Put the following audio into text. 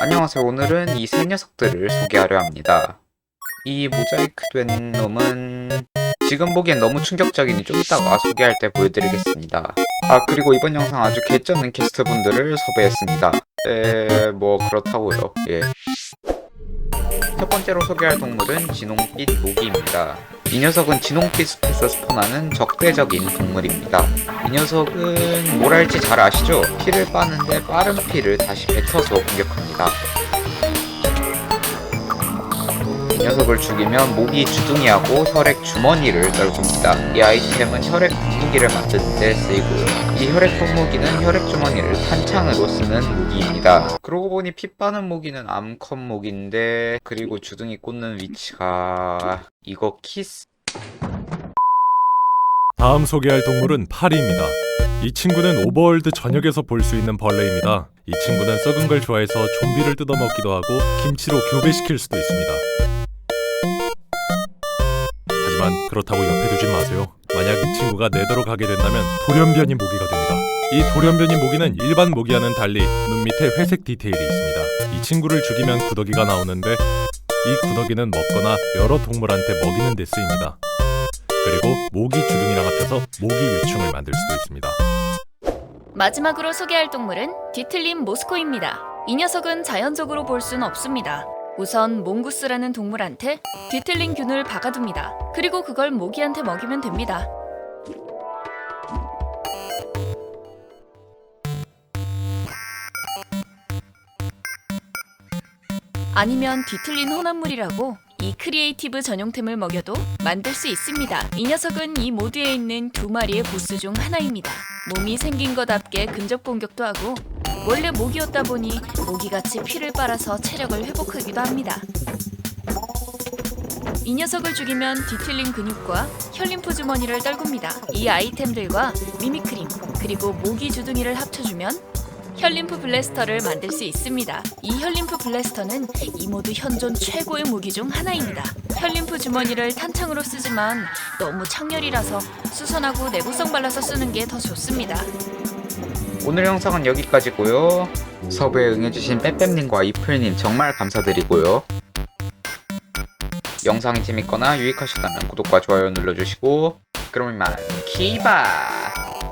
안녕하세요. 오늘은 이 세 녀석들을 소개하려 합니다. 이 모자이크 된 놈은 지금 보기엔 너무 충격적이니 좀 이따가 소개할 때 보여드리겠습니다. 아 그리고 이번 영상 아주 개쩌는 게스트분들을 섭외했습니다. 에... 뭐 그렇다고요. 예. 첫 번째로 소개할 동물은 진홍빛 모기입니다. 이 녀석은 진홍빛 숲에서 스폰하는 적대적인 동물입니다. 이 녀석은 뭘 할지 잘 아시죠? 피를 빠는데 빠른 피를 다시 뱉어서 공격합니다. 이 녀석을 죽이면 모기 주둥이하고 혈액 주머니를 떨굽니다. 이 아이템은 혈액 분무기를 만드는 데 쓰이고요. 이 혈액 분무기는 혈액 주머니를 탄창으로 쓰는 무기입니다. 그러고 보니 피 빠는 무기는 암컷 무기인데 그리고 주둥이 꽂는 위치가 이거 키스 다음 소개할 동물은 파리입니다. 이 친구는 오버월드 전역에서 볼 수 있는 벌레입니다. 이 친구는 썩은 걸 좋아해서 좀비를 뜯어먹기도 하고 김치로 교배시킬 수도 있습니다. 하지만 그렇다고 옆에 두진 마세요. 만약 이 친구가 네더로 가게 된다면 돌연변이 모기가 됩니다. 이 돌연변이 모기는 일반 모기와는 달리 눈 밑에 회색 디테일이 있습니다. 이 친구를 죽이면 구더기가 나오는데 이 구더기는 먹거나 여러 동물한테 먹이는 데 쓰입니다. 그리고 모기 주둥이랑 합쳐서 모기 유충을 만들 수도 있습니다. 마지막으로 소개할 동물은 뒤틀린 모스코입니다. 이 녀석은 자연적으로 볼 수는 없습니다. 우선 몽구스라는 동물한테 뒤틀린 균을 박아둡니다. 그리고 그걸 모기한테 먹이면 됩니다. 아니면 뒤틀린 혼합물이라고 이 크리에이티브 전용템을 먹여도 만들 수 있습니다. 이 녀석은 이 모드에 있는 두 마리의 보스 중 하나입니다. 몸이 생긴 것답게 근접 공격도 하고 원래 모기였다 보니 모기같이 피를 빨아서 체력을 회복하기도 합니다. 이 녀석을 죽이면 뒤틀린 근육과 혈림프 주머니를 떨굽니다. 이 아이템들과 미미크림 그리고 모기 주둥이를 합쳐주면 혈림프 블래스터를 만들 수 있습니다. 이 혈림프 블래스터는 이 모드 현존 최고의 무기 중 하나입니다. 혈림프 주머니를 탄창으로 쓰지만 너무 창렬이라서 수선하고 내구성 발라서 쓰는 게 더 좋습니다. 오늘 영상은 여기까지고요. 섭외에 응해주신 빼빼님과 이플님 정말 감사드리고요. 영상이 재밌거나 유익하셨다면 구독과 좋아요 눌러주시고 그럼 이만 키바